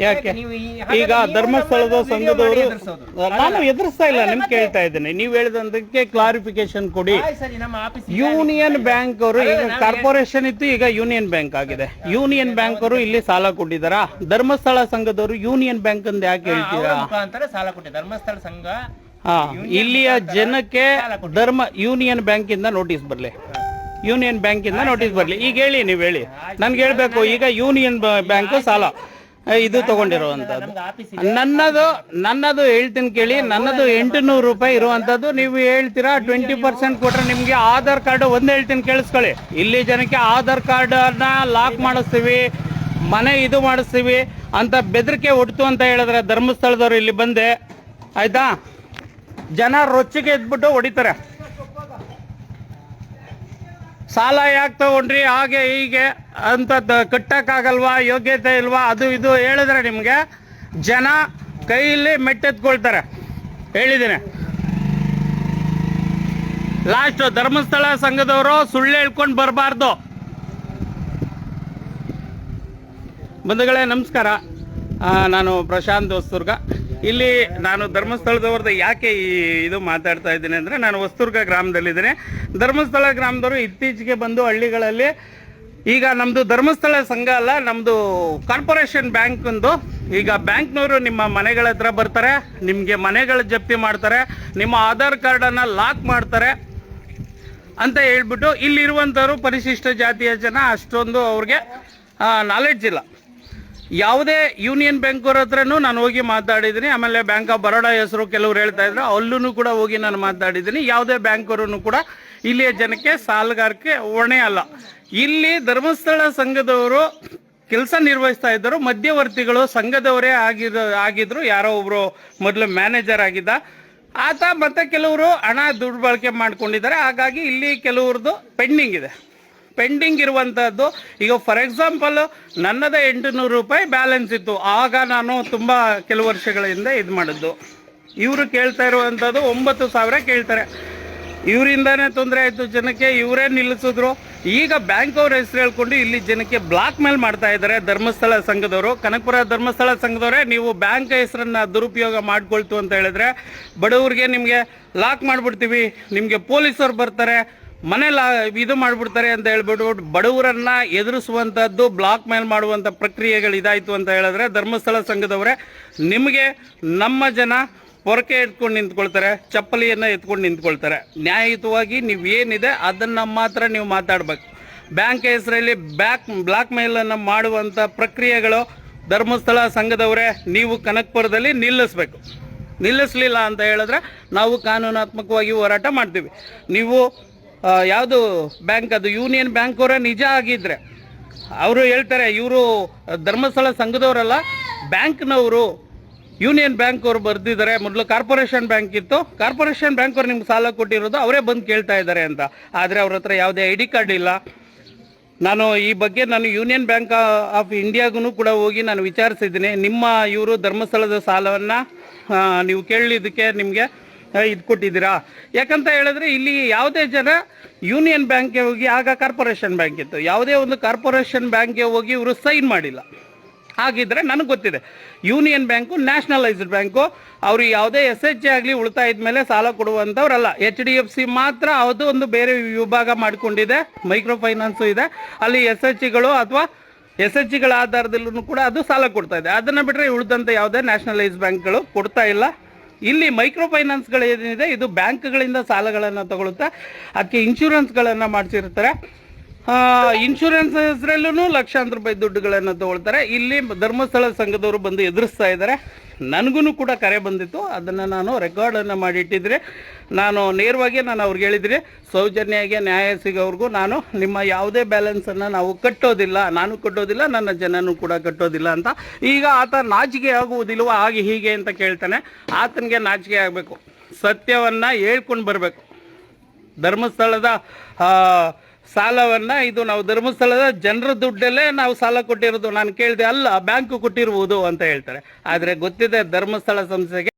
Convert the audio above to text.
ಯಾಕೆ? ನೀವು ಈ- ಈಗ ಹಾಗಾದ್ರೆ ನೀವು ಧರ್ಮಸ್ಥಳದ ನಮ್ಮನ್ನ video ಸಂಘದವರು ಮಾಡಿ ಎದುರಿಸೋದು. ನಾನು ಎದುರಿಸ್ತಾ ಇಲ್ಲ ನಿಮ್ ಕೇಳ್ತಾ ಇದ್ದೀನಿ. ನೀವು ಹೇಳಿದಂತಕ್ಕೆ ಕ್ಲಾರಿಫಿಕೇಶನ್ ಕೊಡಿ. ಆಯ್ತು ಸರಿ ನಮ್ಮ ಆಫೀಸ್ ಯೂನಿಯನ್ ಬ್ಯಾಂಕ್ ಅವರು ಈಗ ಕಾರ್ಪೊರೇಷನ್ ಇತ್ತು ಈಗ ಯೂನಿಯನ್ ಬ್ಯಾಂಕ್ ಆಗಿದೆ. ಯೂನಿಯನ್ ಬ್ಯಾಂಕ್ ಅವರು ಇಲ್ಲಿ ಸಾಲ ಕೊಟ್ಟಿದ್ದಾರಾ? ಧರ್ಮಸ್ಥಳ ಸಂಘದವರು ಯೂನಿಯನ್ ಬ್ಯಾಂಕ್ ಅಂತ ಯಾಕೆ ಹೇಳ್ತೀರಾ? ಮುಖಾಂತರ ಸಾಲ ಕೊಟ್ಟೆ ಧರ್ಮಸ್ಥಳ ಸಂಘ ಹಾ ಇಲ್ಲಿಯ ಜನಕ್ಕೆ ಧರ್ಮ ಯೂನಿಯನ್ ಬ್ಯಾಂಕ್ ಇಂದ ನೋಟಿಸ್ ಬರ್ಲಿ. ಯೂನಿಯನ್ ಬ್ಯಾಂಕ್ ಇಂದ ನೋಟಿಸ್ ಬರ್ಲಿ. ಈಗ ಹೇಳಿ ನೀವು ಹೇಳಿ. ನನ್ಗೆ ಹೇಳ್ಬೇಕು ಈಗ ಯೂನಿಯನ್ ಬ್ಯಾಂಕ್ ಸಾಲ. ಇದು ತಗೊಂಡಿರುವಂತದ್ದು ನನ್ನದು ನನ್ನದು ಹೇಳ್ತೀನಿ ಕೇಳಿ ನನ್ನದು ಎಂಟುನೂರು ರೂಪಾಯಿ ಇರುವಂತದ್ದು ನೀವು ಹೇಳ್ತೀರಾ ಟ್ವೆಂಟಿ ಪರ್ಸೆಂಟ್ ಕೊಟ್ರೆ ನಿಮ್ಗೆ ಆಧಾರ್ ಕಾರ್ಡ್ ಒಂದ್ ಹೇಳ್ತೀನಿ ಕೇಳಿಸ್ಕೊಳ್ಳಿ. ಇಲ್ಲಿ ಜನಕ್ಕೆ ಆಧಾರ್ ಕಾರ್ಡ್ ಅನ್ನ ಲಾಕ್ ಮಾಡಿಸ್ತೀವಿ ಮನೆ ಇದು ಮಾಡಿಸ್ತೀವಿ ಅಂತ ಬೆದರಿಕೆ ಒಡ್ತು ಅಂತ ಹೇಳಿದ್ರೆ ಧರ್ಮಸ್ಥಳದವ್ರು ಇಲ್ಲಿ ಬಂದೆ. ಆಯ್ತಾ? ಜನ ರೊಚ್ಚಿಗೆ ಎದ್ಬಿಟ್ಟು ಹೊಡಿತಾರೆ. ಸಾಲ ಯಾಕೆ ತಗೊಂಡ್ರಿ ಹಾಗೆ ಹೀಗೆ ಅಂತ ಕಟ್ಟಕ್ಕಾಗಲ್ವಾ, ಯೋಗ್ಯತೆ ಇಲ್ವಾ, ಅದು ಇದು ಹೇಳಿದ್ರೆ ನಿಮಗೆ ಜನ ಕೈಯಲ್ಲಿ ಮೆಟ್ಟೆತ್ಕೊಳ್ತಾರೆ. ಹೇಳಿದ್ದೀನಿ. ಲಾಸ್ಟ್ ಧರ್ಮಸ್ಥಳ ಸಂಘದವರು ಸುಳ್ಳು ಹೇಳ್ಕೊಂಡು ಬರಬಾರ್ದು. ಬಂಧುಗಳೇ, ನಮಸ್ಕಾರ. ನಾನು ಪ್ರಶಾಂತ್ ಹೊಸ್ತುರ್ಗ ಇಲ್ಲಿ ನಾನು ಧರ್ಮಸ್ಥಳದವ್ರದ್ದು ಯಾಕೆ ಈ ಇದು ಮಾತಾಡ್ತಾ ಇದ್ದೀನಿ ಅಂದರೆ ನಾನು ಹೊಸ್ತುರ್ಗ ಗ್ರಾಮದಲ್ಲಿದ್ದೀನಿ. ಧರ್ಮಸ್ಥಳ ಗ್ರಾಮದವರು ಇತ್ತೀಚೆಗೆ ಬಂದು ಹಳ್ಳಿಗಳಲ್ಲಿ ಈಗ ನಮ್ಮದು ಧರ್ಮಸ್ಥಳ ಸಂಘ ಅಲ್ಲ ನಮ್ಮದು ಕಾರ್ಪೊರೇಷನ್ ಬ್ಯಾಂಕ್ ಒಂದು ಈಗ ಬ್ಯಾಂಕ್ನವರು ನಿಮ್ಮ ಮನೆಗಳ ಹತ್ರ ಬರ್ತಾರೆ, ನಿಮಗೆ ಮನೆಗಳ ಜಪ್ತಿ ಮಾಡ್ತಾರೆ, ನಿಮ್ಮ ಆಧಾರ್ ಕಾರ್ಡನ್ನು ಲಾಕ್ ಮಾಡ್ತಾರೆ ಅಂತ ಹೇಳ್ಬಿಟ್ಟು ಇಲ್ಲಿರುವಂಥವ್ರು ಪರಿಶಿಷ್ಟ ಜಾತಿಯ ಜನ ಅಷ್ಟೊಂದು ಅವ್ರಿಗೆ ನಾಲೆಡ್ಜ್ ಇಲ್ಲ. ಯಾವುದೇ ಯೂನಿಯನ್ ಬ್ಯಾಂಕ್ ಅವ್ರ ಹತ್ರನೂ ನಾನು ಹೋಗಿ ಮಾತಾಡಿದ್ದೀನಿ. ಆಮೇಲೆ ಬ್ಯಾಂಕ್ ಆಫ್ ಬರೋಡಾ ಹೆಸರು ಕೆಲವರು ಹೇಳ್ತಾ ಇದ್ರು. ಅಲ್ಲೂ ಕೂಡ ಹೋಗಿ ನಾನು ಮಾತಾಡಿದ್ದೀನಿ. ಯಾವುದೇ ಬ್ಯಾಂಕ್ ಅವರು ಕೂಡ ಇಲ್ಲಿಯ ಜನಕ್ಕೆ ಸಾಲಗಾರಕ್ಕೆ ಹೊಣೆ ಅಲ್ಲ. ಇಲ್ಲಿ ಧರ್ಮಸ್ಥಳ ಸಂಘದವರು ಕೆಲಸ ನಿರ್ವಹಿಸ್ತಾ ಇದ್ದರು. ಮಧ್ಯವರ್ತಿಗಳು ಸಂಘದವರೇ ಆಗಿರೋ ಆಗಿದ್ರು. ಯಾರೋ ಒಬ್ರು ಮೊದಲು ಮ್ಯಾನೇಜರ್ ಆಗಿದ್ದ. ಆತ ಮತ್ತೆ ಕೆಲವರು ಹಣ ದುಡ್ಡು ಮಾಡ್ಕೊಂಡಿದ್ದಾರೆ. ಹಾಗಾಗಿ ಇಲ್ಲಿ ಕೆಲವ್ರದ್ದು ಪೆಂಡಿಂಗ್ ಇದೆ. ಪೆಂಡಿಂಗ್ ಇರುವಂಥದ್ದು ಈಗ ಫಾರ್ ಎಕ್ಸಾಂಪಲ್ ನನ್ನದೇ ಎಂಟುನೂರು ರೂಪಾಯಿ ಬ್ಯಾಲೆನ್ಸ್ ಇತ್ತು. ಆಗ ನಾನು ತುಂಬ ಕೆಲವು ವರ್ಷಗಳ ಹಿಂದೆ ಇದು ಮಾಡಿದ್ದು. ಇವರು ಕೇಳ್ತಾ ಇರುವಂಥದ್ದು ಒಂಬತ್ತು ಸಾವಿರ ಕೇಳ್ತಾರೆ. ಇವರಿಂದಾನೇ ತೊಂದರೆ ಆಯಿತು. ಜನಕ್ಕೆ ಇವರೇ ನಿಲ್ಲಿಸಿದ್ರು. ಈಗ ಬ್ಯಾಂಕ್ ಅವ್ರ ಹೆಸರು ಹೇಳ್ಕೊಂಡು ಇಲ್ಲಿ ಜನಕ್ಕೆ ಬ್ಲಾಕ್ ಮೇಲ್ ಮಾಡ್ತಾ ಇದ್ದಾರೆ. ಧರ್ಮಸ್ಥಳ ಸಂಘದವರು. ಕನಕಪುರ ಧರ್ಮಸ್ಥಳ ಸಂಘದವರೇ, ನೀವು ಬ್ಯಾಂಕ್ ಹೆಸರನ್ನ ದುರುಪಯೋಗ ಮಾಡ್ಕೊಳ್ತು ಅಂತ ಹೇಳಿದ್ರೆ ಬಡವ್ರಿಗೆ ನಿಮಗೆ ಲಾಕ್ ಮಾಡಿಬಿಡ್ತೀವಿ. ನಿಮಗೆ ಪೊಲೀಸರು ಬರ್ತಾರೆ. ಮನೆ ಇದು ಮಾಡಿಬಿಡ್ತಾರೆ ಅಂತ ಹೇಳ್ಬಿಟ್ಟು ಬಡವರನ್ನ ಎದುರಿಸುವಂಥದ್ದು ಬ್ಲಾಕ್ ಮೇಲ್ ಮಾಡುವಂಥ ಪ್ರಕ್ರಿಯೆಗಳು ಇದಾಯಿತು ಅಂತ ಹೇಳಿದ್ರೆ ಧರ್ಮಸ್ಥಳ ಸಂಘದವರೇ, ನಿಮಗೆ ನಮ್ಮ ಜನ ಪೊರಕೆ ಎತ್ಕೊಂಡು ನಿಂತ್ಕೊಳ್ತಾರೆ, ಚಪ್ಪಲಿಯನ್ನು ಎತ್ಕೊಂಡು ನಿಂತ್ಕೊಳ್ತಾರೆ. ನ್ಯಾಯಯುತವಾಗಿ ನೀವು ಏನಿದೆ ಅದನ್ನು ಮಾತ್ರ ನೀವು ಮಾತಾಡಬೇಕು. ಬ್ಯಾಂಕ್ ಹೆಸರಲ್ಲಿ ಬ್ಯಾಕ್ ಬ್ಲಾಕ್ ಮೇಲನ್ನು ಮಾಡುವಂಥ ಪ್ರಕ್ರಿಯೆಗಳು ಧರ್ಮಸ್ಥಳ ಸಂಘದವರೇ, ನೀವು ಕನಕಪುರದಲ್ಲಿ ನಿಲ್ಲಿಸ್ಬೇಕು. ನಿಲ್ಲಿಸಲಿಲ್ಲ ಅಂತ ಹೇಳಿದ್ರೆ ನಾವು ಕಾನೂನಾತ್ಮಕವಾಗಿ ಹೋರಾಟ ಮಾಡ್ತೀವಿ. ನೀವು ಯಾವುದು ಬ್ಯಾಂಕ್ ಅದು? ಯೂನಿಯನ್ ಬ್ಯಾಂಕ್ ಅವರೇ ನಿಜ ಆಗಿದ್ರೆ. ಅವರು ಹೇಳ್ತಾರೆ, ಇವರು ಧರ್ಮಸ್ಥಳ ಸಂಘದವರಲ್ಲ, ಬ್ಯಾಂಕ್ನವರು, ಯೂನಿಯನ್ ಬ್ಯಾಂಕ್ ಅವರು ಬರೆದಿದ್ದಾರೆ. ಮೊದಲು ಕಾರ್ಪೊರೇಷನ್ ಬ್ಯಾಂಕ್ ಇತ್ತು. ಕಾರ್ಪೊರೇಷನ್ ಬ್ಯಾಂಕ್ ಅವ್ರು ನಿಮ್ಗೆ ಸಾಲ ಕೊಟ್ಟಿರೋದು, ಅವರೇ ಬಂದು ಕೇಳ್ತಾ ಇದ್ದಾರೆ ಅಂತ. ಆದರೆ ಅವ್ರ ಹತ್ರ ಯಾವುದೇ ಐ ಡಿ ಕಾರ್ಡ್ ಇಲ್ಲ. ನಾನು ಈ ಬಗ್ಗೆ ನಾನು ಯೂನಿಯನ್ ಬ್ಯಾಂಕ್ ಆಫ್ ಇಂಡಿಯಾಗೂ ಕೂಡ ಹೋಗಿ ನಾನು ವಿಚಾರಿಸಿದ್ದೀನಿ. ನಿಮ್ಮ ಇವರು ಧರ್ಮಸ್ಥಳದ ಸಾಲವನ್ನು ನೀವು ಕೇಳಿದ್ದಕ್ಕೆ ನಿಮಗೆ ಇದು ಕೊಟ್ಟಿದ್ದೀರಾ? ಯಾಕಂತ ಹೇಳಿದ್ರೆ ಇಲ್ಲಿ ಯಾವುದೇ ಜನ ಯೂನಿಯನ್ ಬ್ಯಾಂಕ್ಗೆ ಹೋಗಿ, ಆಗ ಕಾರ್ಪೊರೇಷನ್ ಬ್ಯಾಂಕ್ ಇತ್ತು. ಯಾವುದೇ ಒಂದು ಕಾರ್ಪೊರೇಷನ್ ಬ್ಯಾಂಕ್ಗೆ ಹೋಗಿ ಇವರು ಸೈನ್ ಮಾಡಿಲ್ಲ. ಹಾಗಿದ್ರೆ ನನಗೆ ಗೊತ್ತಿದೆ, ಯೂನಿಯನ್ ಬ್ಯಾಂಕು, ನ್ಯಾಷನಲೈಸ್ಡ್ ಬ್ಯಾಂಕು, ಅವರು ಯಾವುದೇ ಎಸ್ ಎಚ್ ಆಗಲಿ ಉಳಿತಾಯದ ಮೇಲೆ ಸಾಲ ಕೊಡುವಂಥವ್ರಲ್ಲ. ಎಚ್ ಡಿ ಎಫ್ ಸಿ ಮಾತ್ರ ಅದು ಒಂದು ಬೇರೆ ವಿಭಾಗ ಮಾಡಿಕೊಂಡಿದೆ, ಮೈಕ್ರೋ ಫೈನಾನ್ಸು ಇದೆ. ಅಲ್ಲಿ ಎಸ್ ಎಚ್ ಜಿಗಳು ಅಥವಾ ಎಸ್ ಎಚ್ ಜಿಗಳ ಆಧಾರದಲ್ಲೂ ಕೂಡ ಅದು ಸಾಲ ಕೊಡ್ತಾ ಇದೆ. ಅದನ್ನು ಬಿಟ್ಟರೆ ಉಳಿದಂಥ ಯಾವುದೇ ನ್ಯಾಷನಲೈಸ್ಡ್ ಬ್ಯಾಂಕ್ಗಳು ಕೊಡ್ತಾ ಇಲ್ಲ. ಇಲ್ಲಿ ಮೈಕ್ರೋ ಫೈನಾನ್ಸ್ಗಳು ಏನಿದೆ ಇದು ಬ್ಯಾಂಕ್ಗಳಿಂದ ಸಾಲಗಳನ್ನು ತಗೊಳುತ್ತೆ ಅದಕ್ಕೆ ಇನ್ಶೂರೆನ್ಸ್ಗಳನ್ನು ಮಾಡಿಸಿರ್ತಾರೆ. ಇನ್ಶೂರೆನ್ಸ್ ಹೆಸರಲ್ಲೂ ಲಕ್ಷಾಂತರ ರೂಪಾಯಿ ದುಡ್ಡುಗಳನ್ನು ತಗೊಳ್ತಾರೆ. ಇಲ್ಲಿ ಧರ್ಮಸ್ಥಳ ಸಂಘದವರು ಬಂದು ಎದುರಿಸ್ತಾ ಇದ್ದಾರೆ. ನನಗೂ ಕೂಡ ಕರೆ ಬಂದಿತ್ತು. ಅದನ್ನು ನಾನು ರೆಕಾರ್ಡನ್ನು ಮಾಡಿಟ್ಟಿದ್ರೆ ನಾನು ನೇರವಾಗಿ ನಾನು ಅವ್ರಿಗೆ ಹೇಳಿದರೆ, ಸೌಜನ್ಯಾಗೆ ನ್ಯಾಯ ಸಿಗೋವ್ರಿಗೂ ನಾನು ನಿಮ್ಮ ಯಾವುದೇ ಬ್ಯಾಲೆನ್ಸನ್ನು ನಾವು ಕಟ್ಟೋದಿಲ್ಲ, ನಾನು ಕಟ್ಟೋದಿಲ್ಲ, ನನ್ನ ಜನನೂ ಕೂಡ ಕಟ್ಟೋದಿಲ್ಲ ಅಂತ. ಈಗ ಆತ ನಾಚಿಕೆ ಆಗುವುದಿಲ್ವ, ಹಾಗೆ ಹೀಗೆ ಅಂತ ಕೇಳ್ತಾನೆ. ಆತನಿಗೆ ನಾಚಿಕೆ ಆಗಬೇಕು. ಸತ್ಯವನ್ನು ಹೇಳ್ಕೊಂಡು ಬರಬೇಕು. ಧರ್ಮಸ್ಥಳದ ಸಾಲವನ್ನ ಇದು ನಾವು ಧರ್ಮಸ್ಥಳದ ಜನರ ದುಡ್ಡಲ್ಲೇ ನಾವು ಸಾಲ ಕೊಟ್ಟಿರೋದು. ನಾನು ಕೇಳಿದೆ, ಅಲ್ಲ, ಬ್ಯಾಂಕು ಕೊಟ್ಟಿರುವುದು ಅಂತ ಹೇಳ್ತಾರೆ. ಆದರೆ ಗೊತ್ತಿದೆ ಧರ್ಮಸ್ಥಳ ಸಂಸ್ಥೆಗೆ